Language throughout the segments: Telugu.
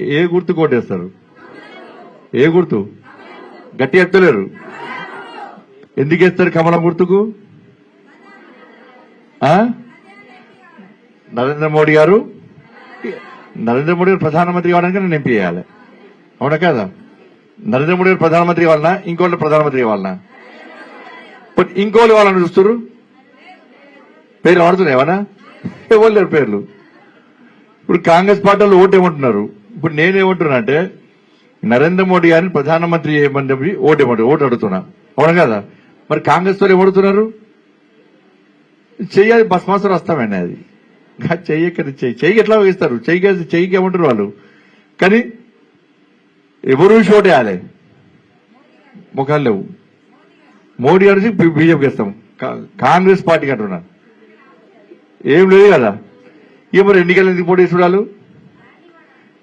ఏ గుర్తు కొట్టేస్తారు ఏ గుర్తు? గట్టి ఎత్తలేరు. ఎందుకేస్తారు కమలం గుర్తుకు? ఆ? నరేంద్ర మోడీ గారు? నరేంద్ర మోడీ గారు ప్రధానమంత్రి కావడానికి నేను ఎంపీ చేయాలి. అవునా కదా? నరేంద్ర మోడీ గారు ప్రధానమంత్రి కావాలన్నా ఇంకోళ్ళు ప్రధానమంత్రి కావాలన్నా బట్ ఇంకోళ్ళు వాళ్ళని చూస్తారు పేరు వాడుతున్నాయి ఏమన్నా? ఎవరు లేరు పేర్లు? ఇప్పుడు కాంగ్రెస్ పార్టీలో ఓటు ఏమంటున్నారు? ఇప్పుడు నేనేమంటున్నా అంటే నరేంద్ర మోడీ గారిని ప్రధానమంత్రి చేయమని చెప్పి ఓటు ఓటు అడుగుతున్నా అవును కదా? మరి కాంగ్రెస్ వాళ్ళు ఏమడుతున్నారు? చెయ్యాలి బస్ వస్తామండి అది. ఇంకా చెయ్యి. చెయ్యి ఎట్లా వేస్తారు? చెయ్యి చెయ్యికి ఏమంటారు వాళ్ళు? కానీ ఎవరు షోట్ వేయాలి ముఖాలు లేవు. మోడీ గారికి బీజేపీకి ఇస్తాం కా- కాంగ్రెస్ పార్టీకి అంటున్నారు ఏం లేదు కదా? ఏ మరి ఎన్నికలు ఎందుకు పోటీ చూడాలి?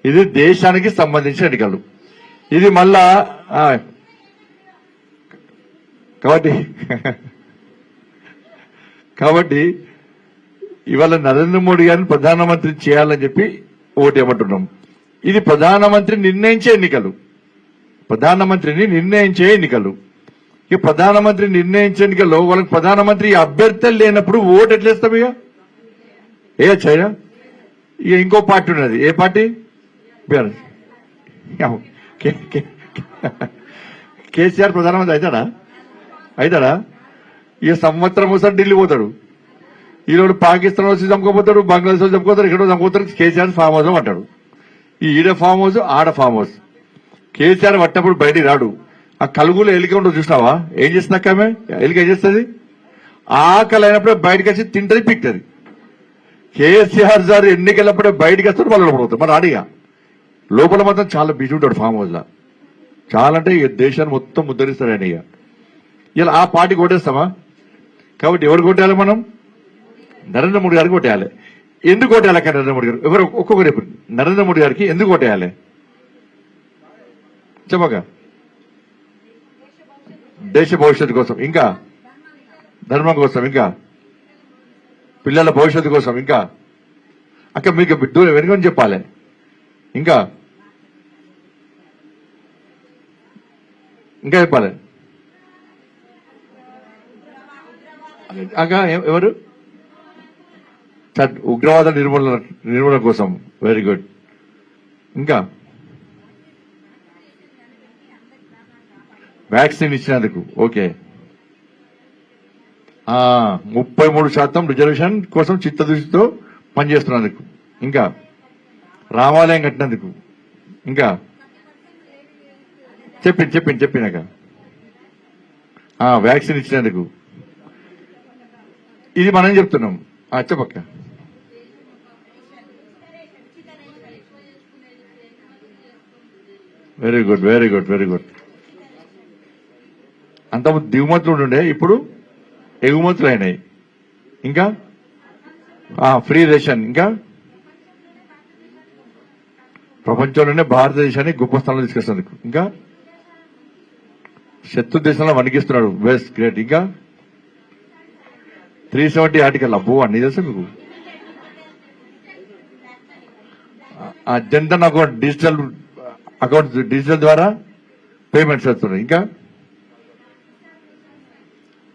ఇది దేశానికి సంబంధించిన ఎన్నికలు. ఇది మళ్ళా కాబట్టి కాబట్టి ఇవాళ నరేంద్ర మోడీ గారిని ప్రధానమంత్రి చేయాలని చెప్పి ఓటేమంటున్నాం ఇది ప్రధానమంత్రి నిర్ణయించే ఎన్నికలు. ప్రధానమంత్రిని నిర్ణయించే ఎన్నికలు. ఇక ప్రధానమంత్రి నిర్ణయించే ఎన్నికల్లో వాళ్ళకి ప్రధానమంత్రి అభ్యర్థులు లేనప్పుడు ఓటు ఎట్లేస్తాం ఇక? ఏ చైనా? ఇక ఇంకో పార్టీ ఉన్నది. ఏ పార్టీ? వేరే కేసీఆర్ ప్రధానమంత్రి అవుతాడా? అవుతాడా? ఈ సంవత్సరం ఒకసారి ఢిల్లీ పోతాడు. ఈరోజు పాకిస్తాన్ వచ్చి చంపుకోపోతాడు బంగ్లాదేశ్ వచ్చి చంపుకోతాడు ఇక్కడ చంపుకోతాడు కేసీఆర్ ఫామ్ హౌస్ అంటాడు ఈ ఈడ ఫామ్ హౌస్ ఆడ ఫామ్ హౌస్. కేసీఆర్ పట్టప్పుడు బయటికి రాడు. ఆ కలుగులో ఎలిక ఉండదు చూసినావా? ఏం చేస్తుంది ఆమె? ఎలిక ఏం చేస్తుంది? ఆకలి అయినప్పుడే బయటకు వచ్చి తింటది పిక్తది. కేసీఆర్ సార్ ఎన్నికలప్పుడే బయటకు వస్తాడు వాళ్ళు పడుతుంది మరి అడిగా లోపల మాత్రం చాలా బిజీ ఉంటాడు ఫామ్ హౌస్లో చాలా అంటే ఇక దేశాన్ని మొత్తం ముద్దరిస్తాడు ఆయన ఇక. ఇలా ఆ పార్టీ కొట్టేస్తామా? కాబట్టి ఎవరు కొట్టాలి మనం? నరేంద్ర మోడీ గారికి కొట్టేయాలి. ఎందుకు కొట్టేయాలి అక్కడ నరేంద్ర మోడీ గారు? ఎవరు ఒక్కొక్కరు చెప్పండి. నరేంద్ర మోడీ గారికి ఎందుకు కొట్టేయాలి? చెప్పక. దేశ భవిష్యత్తు కోసం ఇంకా. ధర్మం కోసం ఇంకా. పిల్లల భవిష్యత్తు కోసం ఇంకా. అక్క మీకు దూరం వెనుకని చెప్పాలి. ఇంకా. ఇంకా చెప్పాలి. అక్క ఎవరు? ఉగ్రవాద నిర్మూలన నిర్మూలన కోసం. వెరీ గుడ్ ఇంకా? వ్యాక్సిన్ ఇచ్చినందుకు. ఓకే ఆ, ముప్పై మూడు శాతం రిజర్వేషన్ కోసం చిత్తదృష్టితో పనిచేస్తున్నందుకు. ఇంకా? రామాలయం కట్టినందుకు. ఇంకా? చెప్పింది చెప్పింది చెప్పినాక ఆ, వ్యాక్సిన్ ఇచ్చినందుకు. ఇది మనం చెప్తున్నాం. ఆ, చెప్పక్క. Very good very good very good అంత దిగుమతులు ఉండే ఇప్పుడు ఎగుమతులు అయినాయి ఇంకా ఫ్రీ రేషన్ ఇంకా? ప్రపంచంలోనే భారతదేశాన్ని గొప్ప స్థానంలో తీసుకొస్తుంది ఇంకా? శత్రు దేశంలో వణికిస్తున్నాడు. వెస్ట్ గ్రేట్ ఇంకా? త్రీ సెవెంటీ ఆర్టికల్ అబ్బో అన్ని తెలుసా మీకు? ఆ Jan Dhan account digital account digital ద్వారా పేమెంట్స్ వస్తున్నాయి. ఇంకా?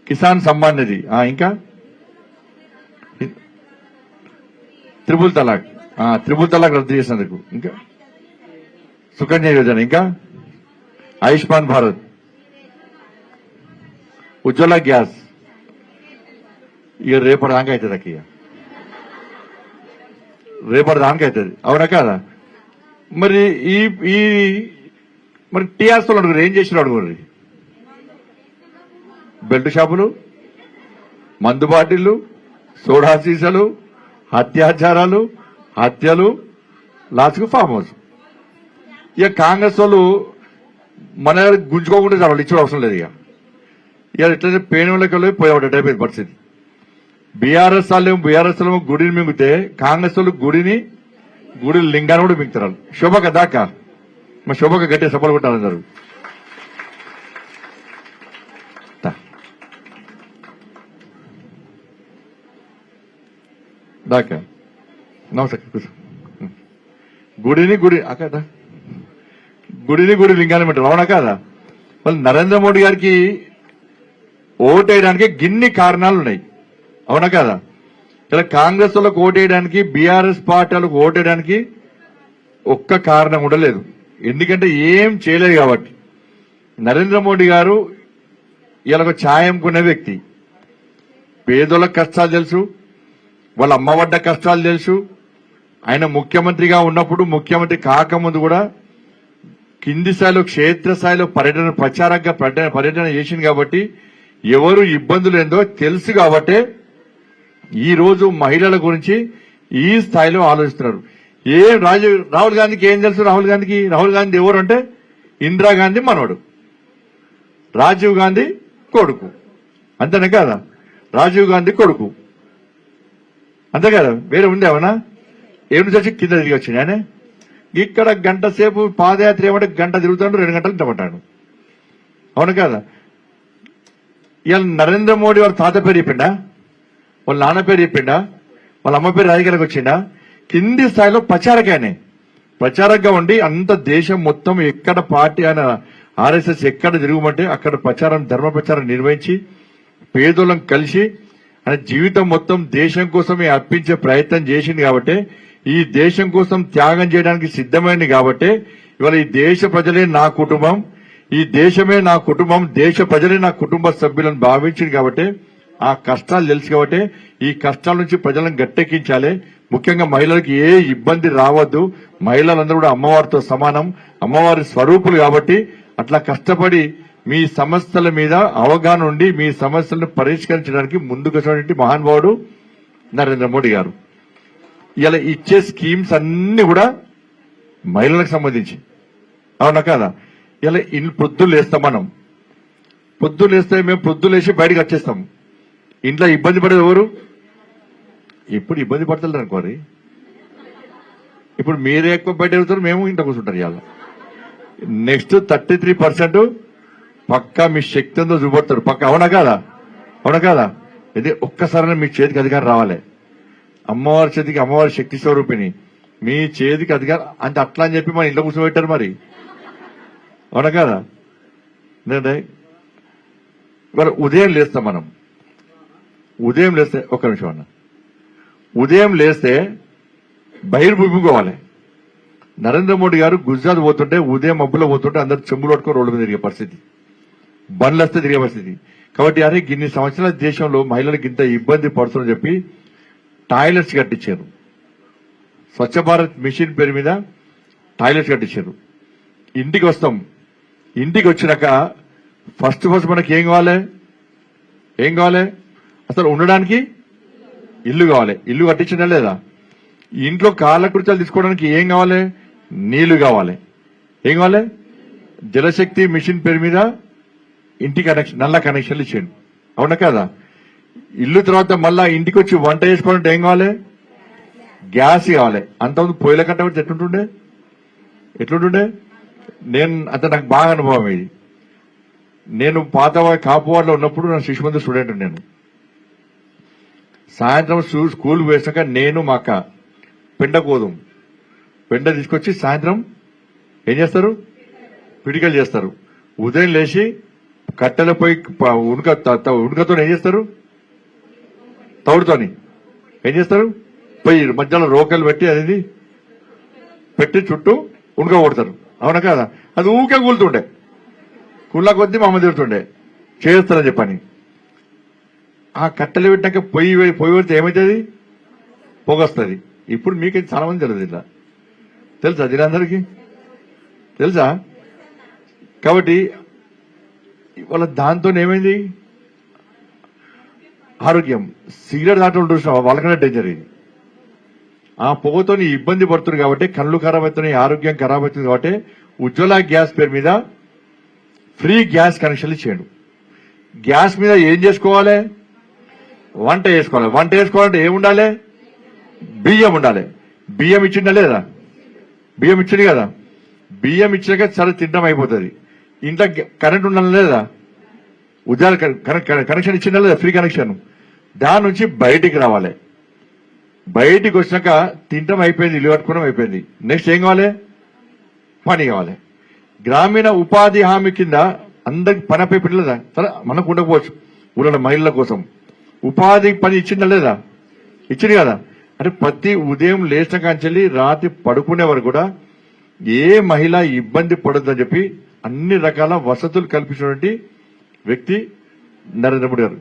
కిసాన్ సమ్మాన్ నిధి. ఆ, ఇంకా? త్రిపుల్ తలాక్. ఆ, త్రిపుల్ తలాక్ రద్దు చేసినందుకు. ఇంకా? సుకన్య యోజన. ఇంకా? ఆయుష్మాన్ భారత్. ఉజ్వల గ్యాస్. ఇక రేపటి దాకా అవుతుంది అక్క ఇక రేపటి దాకా అవుతుంది. అవునా కాదా? మరి ఈ ఈ మరి టీఆర్ఎస్ అడుగురు ఏం చేసిన అడుగురు? బెల్ట్ షాపులు మందు బాటిళ్ళు సోడా సీసాలు అత్యాచారాలు హత్యలు లాస్ట్కు ఫామ్ హౌస్. ఇక కాంగ్రెస్ వాళ్ళు మన దగ్గర గుంజుకోకుండా చాలా ఇచ్చే అవసరం లేదు ఇక. ఇక ఎట్లయితే పేనులకి వెళ్ళి పోయేవాడు అయిపోయింది పరిస్థితి. బీఆర్ఎస్ వాళ్ళేమో బీఆర్ఎస్ వాళ్ళేమో గుడిని మింగితే కాంగ్రెస్ వాళ్ళు గుడిని గుడి లింగాన్ని కూడా మింగుతారు. శోభక దాకా. మా శోభక గట్టి సపోర్ట్ కొట్టాలన్నారు దాకా. నమస్తే గుడిని గుడి అక్కడ గుడిని గుడి లింగాన్ని పెట్టారు అవునా కాదా? మళ్ళీ నరేంద్ర మోడీ గారికి ఓటేయడానికి గిన్ని కారణాలు ఉన్నాయి అవునా కాదా? ఇలా కాంగ్రెస్ వాళ్ళకు ఓటేయడానికి బీఆర్ఎస్ పార్టీ వాళ్ళకు ఓటేయడానికి ఒక్క కారణం కూడా లేదు. ఎందుకంటే ఏం చేయలేదు కాబట్టి. నరేంద్ర మోడీ గారు ఇలా ఒక ఛాయం కొనే వ్యక్తి. పేదోళ్ళ కష్టాలు తెలుసు వాళ్ళ అమ్మబడ్డ కష్టాలు తెలుసు. ఆయన ముఖ్యమంత్రిగా ఉన్నప్పుడు ముఖ్యమంత్రి కాకముందు కూడా కింది స్థాయిలో క్షేత్రస్థాయిలో పర్యటన ప్రచారంగా పర్యటన పర్యటన చేసింది కాబట్టి ఎవరు ఇబ్బందులు ఏందో తెలుసు కాబట్టే ఈ రోజు మహిళల గురించి ఈ స్థాయిలో ఆలోచిస్తున్నారు. ఏ రాజు రాహుల్ గాంధీకి ఏం తెలుసు రాహుల్ గాంధీకి? రాహుల్ గాంధీ ఎవరు అంటే ఇందిరాగాంధీ మనవడు. రాజీవ్ గాంధీ కొడుకు. అంతేనే కదా? రాజీవ్ గాంధీ కొడుకు. అంతే కదా? వేరే ఉంది ఏమన్నా? ఏడు చచ్చి కింద తిరిగి వచ్చింది ఆయన? ఇక్కడ గంట సేపు పాదయాత్ర ఏమంటే గంట తిరుగుతాడు రెండు గంటలు ఇంటపడ్డాడు అవును కదా? ఇవాళ నరేంద్ర మోడీ వాళ్ళ తాత పేరు చెప్పిండా? వాళ్ళ నాన్న పేరు చెప్పిండా? వాళ్ళ అమ్మ పేరు రాజకీయాలకు వచ్చిండా? కింది స్థాయిలో ప్రచారకాయనే. ప్రచారంగా ఉండి అంత దేశం మొత్తం ఎక్కడ పార్టీ ఆయన ఆర్ఎస్ఎస్ ఎక్కడ తిరుగుమంటే అక్కడ ప్రచారం ధర్మ ప్రచారం నిర్వహించి పేదోళ్ళం కలిసి ఆయన జీవితం మొత్తం దేశం కోసమే అర్పించే ప్రయత్నం చేసింది కాబట్టి ఈ దేశం కోసం త్యాగం చేయడానికి సిద్ధమైంది కాబట్టి ఇవాళ ఈ దేశ ప్రజలే నా కుటుంబం ఈ దేశమే నా కుటుంబం దేశ ప్రజలే నా కుటుంబ సభ్యులను భావించింది కాబట్టి ఆ కష్టాలు తెలుసు కాబట్టి ఈ కష్టాల నుంచి ప్రజలను గట్టెక్కించాలి. ముఖ్యంగా మహిళలకు ఏ ఇబ్బంది రావద్దు. మహిళలందరూ కూడా అమ్మవారితో సమానం అమ్మవారి స్వరూపులు కాబట్టి అట్లా కష్టపడి మీ సమస్యల మీద అవగాహన ఉండి మీ సమస్యలను పరిష్కరించడానికి ముందుకు వచ్చినటువంటి మహానుభావుడు నరేంద్ర మోడీ గారు. ఇలా ఇచ్చే స్కీమ్స్ అన్ని కూడా మహిళలకు సంబంధించి. అవునా కదా? ఇలా ఇన్ని పొద్దులు లేస్తాం మనం. పొద్దులు లేస్తే మేము పొద్దులు లేచి బయటకు వచ్చేస్తాం. ఇంట్లో ఇబ్బంది పడేది ఎవరు? ఇప్పుడు ఇబ్బంది పడతలేరు అనుకోరి ఇప్పుడు మీరే ఎక్కువ బయట వెళ్తారు మేము ఇంట్లో కూర్చుంటారు ఇవాళ. నెక్స్ట్ థర్టీ త్రీ పర్సెంట్ పక్కా మీ శక్తి ఉందో చూపడతారు పక్క అవునా కాదా? అవునా కాదా? ఇది ఒక్కసారి మీ చేతికి అధికారం రావాలి. అమ్మవారి చేతికి అమ్మవారి శక్తి స్వరూపిణి. మీ చేతికి అధికారం అంటే అట్లా అని చెప్పి మన ఇంట్లో కూర్చోబెట్టారు మరి. అవునా కాదా ఏంటంటే మరి ఉదయం లేస్తాం మనం. ఉదయం లేస్తే ఒక్క నిమిషం అన్న. ఉదయం లేస్తే బహిర్భూమి పోవాలి నరేంద్ర మోడీ గారు గుజరాత్ పోతుంటే ఉదయం మబ్బులో పోతుంటే అందరు చెంబులు పట్టుకొని రోడ్డు మీద తిరిగే పరిస్థితి. బండ్లు వస్తే తిరిగే పరిస్థితి. కాబట్టి అరే ఇన్ని సంవత్సరాల దేశంలో మహిళలకు ఇంత ఇబ్బంది పడుతుందని చెప్పి టాయిలెట్స్ కట్టించారు. స్వచ్ఛ భారత్ మిషన్ పేరు మీద టాయిలెట్స్ కట్టించారు. ఇంటికి వస్తాం. ఇంటికి వచ్చినాక ఫస్ట్ ఫస్ట్ మనకి ఏం కావాలి? ఏం కావాలి? అసలు ఉండడానికి ఇల్లు కావాలి. ఇల్లు కట్టించడం లేదా? ఇంట్లో కాళ్ళ కృత్యాలు తీసుకోవడానికి ఏం కావాలి? నీళ్ళు కావాలి. ఏం కావాలి? జలశక్తి మిషన్ పేరు మీద ఇంటి కనెక్షన్ నల్ల కనెక్షన్లు ఇచ్చేయండి. అవునా కదా? ఇల్లు తర్వాత మళ్ళా ఇంటికి వచ్చి వంట చేసుకోవాలంటే ఏం కావాలి? గ్యాస్ కావాలి. అంతకుముందు పొయ్యిల కట్ట ఎట్లుంటుండే? ఎట్లుంటుండే? నేను అంత నాకు బాగా అనుభవం ఇది. నేను పాత కాపువాడలో ఉన్నప్పుడు నా శిశుమంది స్టూడెంట్ నేను. సాయంత్రం స్కూల్ వేసాక నేను మా అక్క పెండ కోదం పెండ తీసుకొచ్చి సాయంత్రం ఏం చేస్తారు? పిడికలు చేస్తారు. ఉదయం లేచి కట్టెలపై ఉనుక ఉనుకతో త- త- ఏం చేస్తారు? తౌడుతోని. ఏం చేస్తారు? పోయి మధ్యలో రోకలు పెట్టి అది పెట్టి చుట్టూ ఉనుక కొడతారు. అవునా కదా? అది ఊకే కూలుతుండే. కుళ్ళ కొద్దీ మా అమ్మ తిడుతుండే. చేస్తారని చెప్పని. ఆ కట్టెలు పెట్టాక పొయ్యి పొయ్యి పెడితే ఏమవుతుంది పొగొస్తుంది. ఇప్పుడు మీకైతే చాలా మంది తెలియదు ఇలా. తెలుసా దీనందరికీ తెలుసా? కాబట్టి వాళ్ళ దాంతో ఏమైంది? ఆరోగ్యం. సిగరెట్ దాంట్లో చూసిన వాళ్ళకన్నా డేంజర్ ఇది. ఆ పొగతో ఇబ్బంది పడుతుంది కాబట్టి కళ్ళు ఖరాబ్ అవుతున్నాయి ఆరోగ్యం ఖరాబ్ అవుతుంది కాబట్టి ఉజ్వల గ్యాస్ పేరు మీద ఫ్రీ గ్యాస్ కనెక్షన్లు చేయండు గ్యాస్ మీద ఏం చేసుకోవాలి? వంట వేసుకోవాలి వంట వేసుకోవాలంటే ఏముండాలి బియ్యం ఉండాలి. బియ్యం ఇచ్చిండా లేదా? బియ్యం ఇచ్చింది కదా? బియ్యం ఇచ్చాక సరే తినడం అయిపోతుంది. ఇంట్లో గ- కరెంట్ ఉండాలి లేదా? ఉద్యాల కనెక్షన్ ఇచ్చిందా లేదా? Free connection. దాని నుంచి బయటికి రావాలి. బయటికి వచ్చినాక తింటం అయిపోయింది ఇల్లు కట్టుకోవడం అయిపోయింది. నెక్స్ట్ ఏం కావాలి? పని కావాలి. గ్రామీణ ఉపాధి హామీ కింద అందరికి పని అప్పై పెట్టలేదా? సరే మనకు ఉండకపోవచ్చు. ఊళ్ళో మహిళల కోసం. ఉపాధి పని ఇచ్చిందా లేదా? ఇచ్చింది కదా. అంటే ప్రతి ఉదయం లేచిన కాంచెల్లి రాత్రి పడుకునే వరకు కూడా ఏ మహిళ ఇబ్బంది పడొద్దని చెప్పి అన్ని రకాల వసతులు కల్పించినటువంటి వ్యక్తి నరేంద్ర మోడీ గారు.